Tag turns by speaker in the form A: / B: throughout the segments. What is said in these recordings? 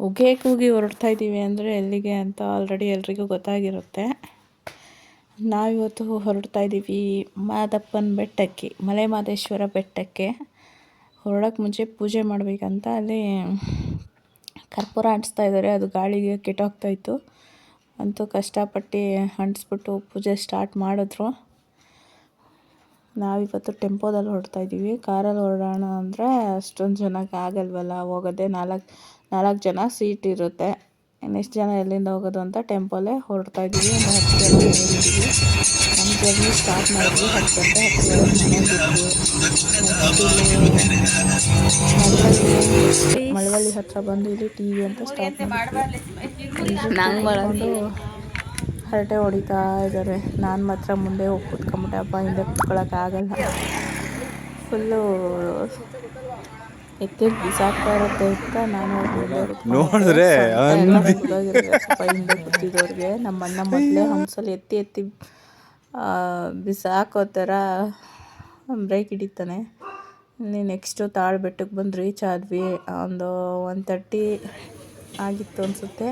A: ಉಗೆ ಕೂಗಿ ಹೊರಡ್ತಾ ಇದ್ದೀವಿ ಅಂದರೆ ಎಲ್ಲಿಗೆ ಅಂತ ಆಲ್ರೆಡಿ ಎಲ್ರಿಗೂ ಗೊತ್ತಾಗಿರುತ್ತೆ. ನಾವಿವತ್ತು ಹೊರಡ್ತಾ ಇದ್ದೀವಿ ಮಾದಪ್ಪನ ಬೆಟ್ಟಕ್ಕೆ ಮಲೆ ಮಾದೇಶ್ವರ ಬೆಟ್ಟಕ್ಕೆ. ಹೊರಡೋಕ್ಕೆ ಮುಂಚೆ ಪೂಜೆ ಮಾಡಬೇಕಂತ ಅಲ್ಲಿ ಕರ್ಪೂರ ಅಂಟಿಸ್ತಾ ಇದ್ದಾರೆ. ಅದು ಗಾಳಿಗೆ ಕೆಟ್ಟೋಗ್ತಾಯಿತ್ತು ಅಂತೂ ಕಷ್ಟಪಟ್ಟು ಅಂಟಿಸ್ಬಿಟ್ಟು ಪೂಜೆ ಸ್ಟಾರ್ಟ್ ಮಾಡಿದ್ರು. ನಾವಿವತ್ತು ಟೆಂಪೋದಲ್ಲಿ ಹೊರಡ್ತಾ ಇದ್ದೀವಿ. ಕಾರಲ್ಲಿ ಹೊರಡೋಣ ಅಂದರೆ ಅಷ್ಟೊಂದು ಜನಕ್ಕೆ ಆಗಲ್ವಲ್ಲ, ಹೋಗೋದೇ ನಾಲ್ಕು ನಾಲ್ಕು ಜನ ಸೀಟ್ ಇರುತ್ತೆ. ಇನ್ನೆಷ್ಟು ಜನ ಎಲ್ಲಿಂದ ಹೋಗೋದು ಅಂತ ಟೆಂಪೋಲೇ ಹೊರಡ್ತಾ ಇದ್ದೀವಿ. ಒಂದು ಹತ್ತು ಹೋಗಿದ್ದೀವಿ ನಮ್ಮ ಜರ್ನಿ ಸ್ಟಾರ್ಟ್ ಮಾಡಿದ್ವಿ. ಹತ್ತು ಗಂಟೆ, ಹತ್ತು ಮಳವಳ್ಳಿ ಹತ್ರ ಬಂದು ಇಲ್ಲಿ ಟಿ ವಿ ಅಂತ ಸ್ಟಾರ್ಟ್ ಮಾಡಿಕೊಂಡು ಹರಟೆ ಹೊಡಿತಾ ಇದ್ದಾರೆ. ನಾನು ಮಾತ್ರ ಮುಂದೆ ಹೋಗಿ ಕೂತ್ಕೊಂಬಿಟ್ಟೆ. ಅಪ್ಪ ಹಿಂದೆ ಕೂತ್ಕೊಳ್ಳೋಕ್ಕಾಗಲ್ಲ ಫುಲ್ಲು ಎತ್ತಿ ಬಿಸಾಕ್ತಾ ಇರುತ್ತೆ ಅಂತ ನಾನು
B: ನೋಡಿದ್ರೆ
A: ಹಿಂದೆ. ಕೂತಿದ್ದವ್ರಿಗೆ ನಮ್ಮ ಅಣ್ಣ ಮೊದಲೇ ಹಂಸಲ್ಲಿ ಎತ್ತಿ ಎತ್ತಿ ಬಿಸಾಕೋ ಥರ ಬ್ರೇಕ್ ಹಿಡಿತಾನೆ. ಇಲ್ಲಿ ನೆಕ್ಸ್ಟು ತಾಳ್ಬೆಟ್ಟಕ್ಕೆ ಬಂದು ರೀಚ್ ಆದ್ವಿ. ಒಂದು ಒನ್ ತರ್ಟಿ ಆಗಿತ್ತು ಅನಿಸುತ್ತೆ.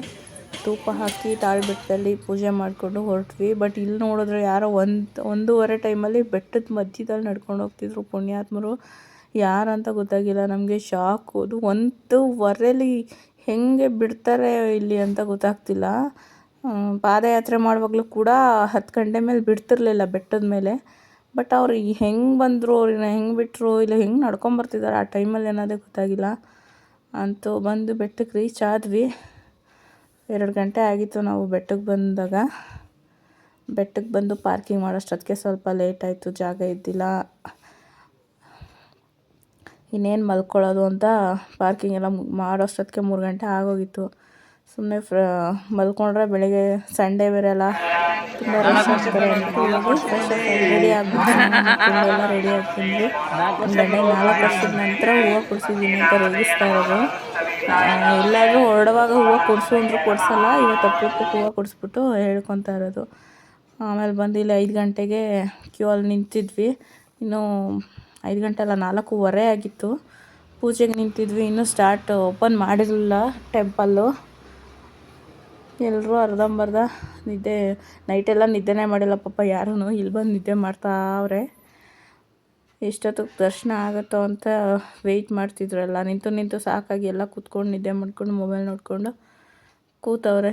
A: ಧೂಪ ಹಾಕಿ ತಾಳಿ ಬೆಟ್ಟದಲ್ಲಿ ಪೂಜೆ ಮಾಡಿಕೊಂಡು ಹೊರಟ್ವಿ. ಬಟ್ ಇಲ್ಲಿ ನೋಡಿದ್ರೆ ಯಾರೋ ಒಂದು, ಒಂದೂವರೆ ಟೈಮಲ್ಲಿ ಬೆಟ್ಟದ ಮಧ್ಯದಲ್ಲಿ ನಡ್ಕೊಂಡು ಹೋಗ್ತಿದ್ರು ಪುಣ್ಯಾತ್ಮರು. ಯಾರಂತ ಗೊತ್ತಾಗಿಲ್ಲ. ನಮಗೆ ಶಾಕ್. ಅದು ಒಂದೂವರೆಲಿ ಹೆಂಗೆ ಬಿಡ್ತಾರೆ ಇಲ್ಲಿ ಅಂತ ಗೊತ್ತಾಗ್ತಿಲ್ಲ. ಪಾದಯಾತ್ರೆ ಮಾಡುವಾಗಲೂ ಕೂಡ ಹತ್ತು ಗಂಟೆ ಮೇಲೆ ಬಿಡ್ತಿರ್ಲಿಲ್ಲ ಬೆಟ್ಟದ ಮೇಲೆ. ಬಟ್ ಅವ್ರು ಹೆಂಗೆ ಬಂದರು ಅವ್ರನ್ನ ಹೆಂಗೆ ಬಿಟ್ಟರು ಇಲ್ಲ ಹೆಂಗೆ ನಡ್ಕೊಂಬರ್ತಿದ್ದಾರೆ ಆ ಟೈಮಲ್ಲಿ ಏನಾದರೂ ಗೊತ್ತಾಗಿಲ್ಲ. ಅಂತೂ ಬಂದು ಬೆಟ್ಟಕ್ಕೆ ರೀಚ್ ಆದ್ವಿ. ಎರಡು ಗಂಟೆ ಆಗಿತ್ತು ನಾವು ಬೆಟ್ಟಕ್ಕೆ ಬಂದಾಗ. ಬೆಟ್ಟಕ್ಕೆ ಬಂದು ಪಾರ್ಕಿಂಗ್ ಮಾಡೋಷ್ಟೊತ್ತಿಗೆ ಸ್ವಲ್ಪ ಲೇಟ್ ಆಯಿತು, ಜಾಗ ಇದ್ದಿಲ್ಲ. ಇನ್ನೇನು ಮಲ್ಕೊಳ್ಳೋದು ಅಂತ ಪಾರ್ಕಿಂಗ್ ಎಲ್ಲ ಮಾಡೋಷ್ಟೊತ್ತಿಗೆ ಮೂರು ಗಂಟೆ ಆಗೋಗಿತ್ತು. ಸುಮ್ಮನೆ ಫ್ರ, ಮಲ್ಕೊಂಡ್ರೆ ಬೆಳಿಗ್ಗೆ ಸಂಡೇ ಬೇರೆಲ್ಲ ತುಂಬ ರಶ್ ಆಗ್ತಾರೆ ರೆಡಿ ರೆಡಿ ಆಗ್ತಿದ್ವಿ. ಒಂದು ನಾಲ್ಕು ವರ್ಷದ ನಂತರ ಹೂವು ಕೊಡಿಸಿದ್ದೀನಿ ಅಂತ ರೇಗಿಸ್ತಾ ಇರೋದು ಎಲ್ಲರೂ ಹೊರಡುವಾಗ ಹೂವು ಕೊಡಿಸು ಅಂದರೂ ಕೊಡಿಸಲ್ಲ, ಇವತ್ತು ಅಪರೂಪಕ್ಕೆ ಹೂವು ಕೊಡಿಸ್ಬಿಟ್ಟು ಹೇಳ್ಕೊತಾ ಇರೋದು. ಆಮೇಲೆ ಬಂದು ಇಲ್ಲಿ ಐದು ಗಂಟೆಗೆ ಕ್ಯೂ ಅಲ್ಲಿ ನಿಂತಿದ್ವಿ. ಇನ್ನೂ ಐದು ಗಂಟೆ ಅಲ್ಲ, ನಾಲ್ಕೂವರೆ ಆಗಿತ್ತು. ಪೂಜೆಗೆ ನಿಂತಿದ್ವಿ, ಇನ್ನೂ ಸ್ಟಾರ್ಟ್ ಓಪನ್ ಮಾಡಿರಲಿಲ್ಲ ಟೆಂಪಲ್ಲು ಎಲ್ಲರೂ ಅರ್ಧಂಬರ್ಧ ನಿದ್ದೆ, ನೈಟೆಲ್ಲ ನಿದ್ದೆನೇ ಮಾಡಿಲ್ಲ ಪಾಪ ಯಾರೂ ಇಲ್ಲಿ ಬಂದು ನಿದ್ದೆ ಮಾಡ್ತಾವ್ರೆ ಎಷ್ಟೊತ್ತಿಗೆ ದರ್ಶನ ಆಗುತ್ತೋ ಅಂತ ವೆಯ್ಟ್ ಮಾಡ್ತಿದ್ರಲ್ಲ. ನಿಂತು ನಿಂತು ಸಾಕಾಗಿ ಎಲ್ಲ ಕೂತ್ಕೊಂಡು ನಿದ್ದೆ ಮಾಡ್ಕೊಂಡು ಮೊಬೈಲ್ ನೋಡಿಕೊಂಡು ಕೂತವ್ರೆ.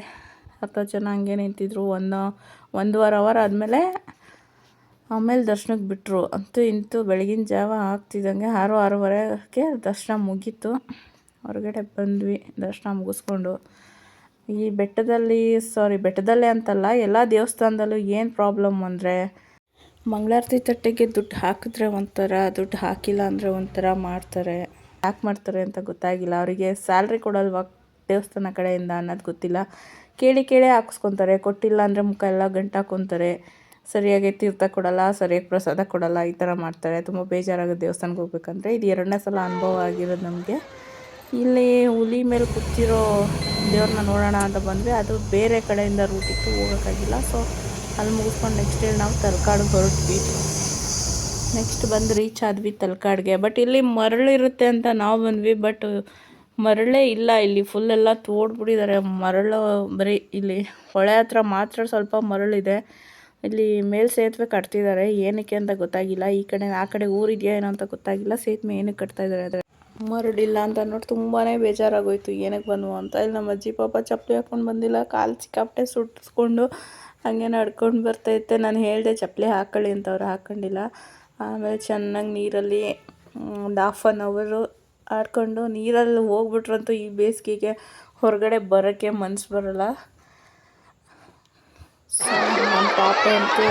A: ಹತ್ತು ಜನ ಹಂಗೆ ನಿಂತಿದ್ರು. ಒಂದು, ಒಂದೂವರೆ ಅವರ್ ಆದಮೇಲೆ ಆಮೇಲೆ ದರ್ಶನಕ್ಕೆ ಬಿಟ್ಟರು ಅಂತೂ ಇಂತೂ ಬೆಳಗಿನ ಜಾವ ಆಗ್ತಿದ್ದಂಗೆ ಆರು, ಆರೂವರೆಗೆ ದರ್ಶನ ಮುಗೀತು. ಹೊರಗಡೆ ಬಂದ್ವಿ, ದರ್ಶನ ಮುಗಿಸ್ಕೊಂಡು. ಈ ಬೆಟ್ಟದಲ್ಲಿ ಸಾರಿ ಬೆಟ್ಟದಲ್ಲೇ ಅಂತಲ್ಲ, ಎಲ್ಲ ದೇವಸ್ಥಾನದಲ್ಲೂ ಏನು ಪ್ರಾಬ್ಲಮ್ ಅಂದರೆ, ಮಂಗಳಾರತಿ ತಟ್ಟೆಗೆ ದುಡ್ಡು ಹಾಕಿದ್ರೆ ಒಂಥರ, ದುಡ್ಡು ಹಾಕಿಲ್ಲ ಅಂದರೆ ಒಂಥರ ಮಾಡ್ತಾರೆ. ಯಾಕೆ ಮಾಡ್ತಾರೆ ಅಂತ ಗೊತ್ತಾಗಿಲ್ಲ. ಅವರಿಗೆ ಸ್ಯಾಲ್ರಿ ಕೊಡಲ್ವಾ ದೇವಸ್ಥಾನ ಕಡೆಯಿಂದ ಅನ್ನೋದು ಗೊತ್ತಿಲ್ಲ. ಕೇಳಿ ಕೇಳಿ ಹಾಕ್ಸ್ಕೊತಾರೆ. ಕೊಟ್ಟಿಲ್ಲ ಅಂದರೆ ಮುಖ ಎಲ್ಲ ಗಂಟು ಹಾಕ್ಕೊತಾರೆ ಸರಿಯಾಗಿ ತೀರ್ಥ ಕೊಡಲ್ಲ, ಸರಿಯಾಗಿ ಪ್ರಸಾದ ಕೊಡಲ್ಲ, ಈ ಥರ ಮಾಡ್ತಾರೆ. ತುಂಬ ಬೇಜಾರಾಗೋ ದೇವಸ್ಥಾನಕ್ಕೆ ಹೋಗ್ಬೇಕಂದ್ರೆ. ಇದು ಎರಡನೇ ಸಲ ಅನುಭವ ಆಗಿರೋದು ನಮಗೆ. ಇಲ್ಲಿ ಹುಲಿ ಮೇಲೆ ಕೂತಿರೋ ದೇವ್ರನ್ನ ನೋಡೋಣ ಅಂತ ಬಂದರೆ ಅದು ಬೇರೆ ಕಡೆಯಿಂದ ರೂಟ್ ಇತ್ತು, ಹೋಗೋಕ್ಕಾಗಿಲ್ಲ. ಸೊ ಅಲ್ಲಿ ಮುಗಿಸ್ಕೊಂಡು ನೆಕ್ಸ್ಟ್ ಹೇಳಿ ನಾವು ತಲಕಾಡಿಗೆ ಹೊರಟ್ವಿ. ನೆಕ್ಸ್ಟ್ ಬಂದು ರೀಚ್ ಆದ್ವಿ ತಲಕಾಡ್ಗೆ. ಬಟ್ ಇಲ್ಲಿ ಮರಳಿರುತ್ತೆ ಅಂತ ನಾವು ಬಂದ್ವಿ. ಬಟ್ ಮರಳೇ ಇಲ್ಲ ಇಲ್ಲಿ. ಫುಲ್ ಎಲ್ಲ ತೋಡ್ಬಿಟ್ಟಿದ್ದಾರೆ. ಮರಳು ಬರೀ ಇಲ್ಲಿ ಹೊಳೆ ಹತ್ರ ಮಾತ್ರ ಸ್ವಲ್ಪ ಮರಳಿದೆ ಇಲ್ಲಿ ಮೇಲ್ ಸೇತುವೆ ಕಟ್ತಿದ್ದಾರೆ. ಏನಕ್ಕೆ ಅಂತ ಗೊತ್ತಾಗಿಲ್ಲ. ಈ ಕಡೆ, ಆ ಕಡೆ ಊರಿದೆಯಾ ಏನೋ ಅಂತ ಗೊತ್ತಾಗಿಲ್ಲ. ಸೇತುವೆ ಏನಕ್ಕೆ ಕಟ್ತಾ ಇದ್ದಾರೆ ಆದರೆ ಮರಳಿಲ್ಲ ಅಂತ ನೋಡಿ ತುಂಬಾ ಬೇಜಾರಾಗೋಯ್ತು. ಏನಕ್ಕೆ ಬಂದ್ವು ಅಂತ. ಇಲ್ಲಿ ನಮ್ಮ ಅಜ್ಜಿ ಪಾಪ ಚಪ್ಪಲಿ ಹಾಕ್ಕೊಂಡು ಬಂದಿಲ್ಲ. ಕಾಲು ಸಿಕ್ಕಾಪಟ್ಟೆ ಸುಟ್ಟಿಸ್ಕೊಂಡು ಹಾಗೆ ನಡ್ಕೊಂಡು ಬರ್ತೈತೆ. ನಾನು ಹೇಳಿದೆ ಚಪ್ಪಲಿ ಹಾಕೊಳ್ಳಿ ಅಂತ ಅವ್ರು ಹಾಕ್ಕೊಂಡಿಲ್ಲ. ಆಮೇಲೆ ಚೆನ್ನಾಗಿ ನೀರಲ್ಲಿ ಒಂದು ಹಾಫ್ ಆನ್ ಅವರು ಆಡ್ಕೊಂಡು ನೀರಲ್ಲಿ ಹೋಗ್ಬಿಟ್ರಂತೂ ಈ ಬೇಸಿಗೆಗೆ ಹೊರಗಡೆ ಬರೋಕ್ಕೆ ಮನಸ್ಸು ಬರೋಲ್ಲ. ಸೊ ನಮ್ಮ ಪಾಪ ಅಂತೂ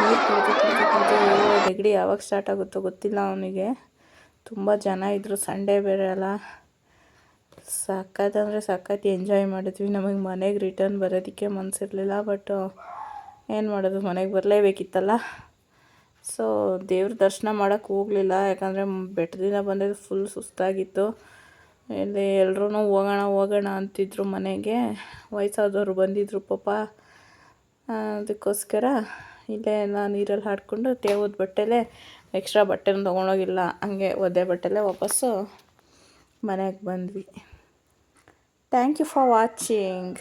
A: ನೀರು ಕುಡಿದು ಕುಡಿದು ಕುಡಿದು ನೆಗಡಿ ಯಾವಾಗ ಸ್ಟಾರ್ಟ್ ಆಗುತ್ತೋ ಗೊತ್ತಿಲ್ಲ ಅವನಿಗೆ. ತುಂಬ ಜನ ಇದ್ದರು ಸಂಡೇ ಬೇರೆ ಅಲ್ಲ. ಸಖತ್ ಎಂಜಾಯ್ ಮಾಡಿದ್ವಿ. ನಮಗೆ ಮನೆಗೆ ರಿಟರ್ನ್ ಬರೋದಕ್ಕೆ ಮನಸ್ಸಿರಲಿಲ್ಲ ಬಟ್ ಏನು ಮಾಡೋದು, ಮನೆಗೆ ಬರಲೇಬೇಕಿತ್ತಲ್ಲ. ಸೊ ದೇವ್ರ ದರ್ಶನ ಮಾಡೋಕ್ಕೆ ಹೋಗಲಿಲ್ಲ. ಯಾಕಂದರೆ ಬೆಟ್ಟದಿಂದ ಬಂದಿದ್ದು ಫುಲ್ ಸುಸ್ತಾಗಿತ್ತು. ಇಲ್ಲಿ ಎಲ್ಲರೂ ಹೋಗೋಣ ಹೋಗೋಣ ಅಂತಿದ್ರು ಮನೆಗೆ. ವಯಸ್ಸಾದವರು ಬಂದಿದ್ದರು ಪಾಪ. ಅದಕ್ಕೋಸ್ಕರ ಇಲ್ಲೇ ಎಲ್ಲ ನೀರಲ್ಲಿ ಹಾಡ್ಕೊಂಡು ತೇವದ ಬಟ್ಟೆಲೇ ಎಕ್ಸ್ಟ್ರಾ ಬಟ್ಟೆನ ತೊಗೊಂಡೋಗಿಲ್ಲ. ಹಂಗೆ ಒದ್ದೆ ಬಟ್ಟೆಲೇ ವಾಪಸ್ಸು ಮನೆಗೆ ಬಂದ್ವಿ. Thank you for watching